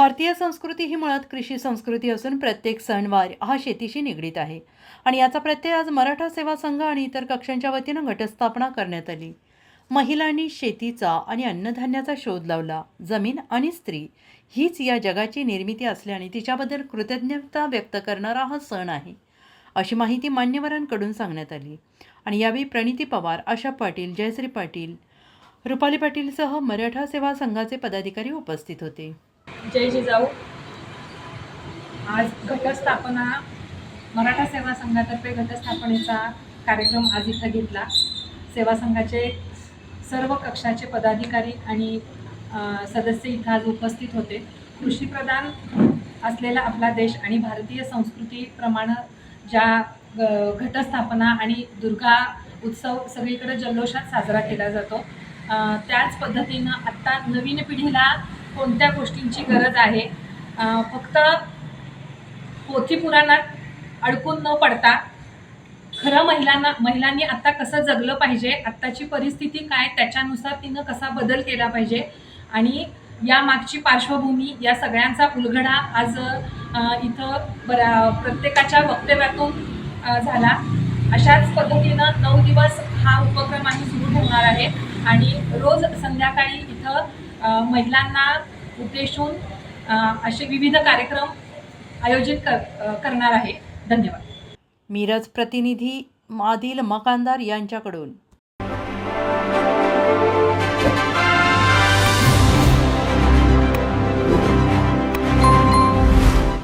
भारतीय संस्कृती ही मुळात कृषी संस्कृती असून प्रत्येक सणवार हा शेतीशी निगडीत आहे. आणि याचा प्रत्यय आज मराठा सेवा संघ आणि इतर कक्षांच्या वतीनं घटस्थापना करण्यात आली. महिलांनी शेतीचा आणि अन्नधान्याचा शोध लावला. जमीन आणि स्त्री हीच या जगाची निर्मिती असल्याने तिच्याबद्दल कृतज्ञता व्यक्त करणारा हा सण आहे अशी माहिती मान्यवरांकडून सांगण्यात आली. आणि यावेळी प्रणिती पवार आशा पाटील जयश्री पाटील रुपाली पाटीलसह मराठा सेवा संघाचे पदाधिकारी उपस्थित होते. जय जिजाऊ आज घटस्थापना मराठा सेवा संघातर्फे घटस्थापनेचा कार्यक्रम आज इथं घेतला. सेवा संघाचे सर्व कक्षाचे पदाधिकारी आणि सदस्य इथं आज उपस्थित होते. कृषीप्रधान असलेला आपला देश आणि भारतीय संस्कृतीप्रमाणे ज्या घटस्थापना आणि दुर्गा उत्सव सगळीकडे जल्लोषात साजरा केला जातो. त्याच पद्धतीनं आत्ता नवीन पिढीला कोणत्या गोष्टींची गरज आहे? फक्त पोथी पुराणात अडकून न पडता खरं महिलांना महिलांनी आत्ता कसं जगलं पाहिजे आत्ताची परिस्थिती काय त्याच्यानुसार तिनं कसा बदल केला पाहिजे आणि या मागची पार्श्वभूमी या सगळ्यांचा उलगडा आज इथं बऱ्या प्रत्येकाच्या वक्तव्यातून झाला. अशाच पद्धतीनं नऊ दिवस हा उपक्रम आम्ही सुरू ठेवणार आहे आणि रोज संध्याकाळी इथं महिलांना उद्देशून असे विविध कार्यक्रम आयोजित कर करणार आहे. धन्यवाद. मिरज प्रतिनिधी मादिल मकानदार यांच्याकडून.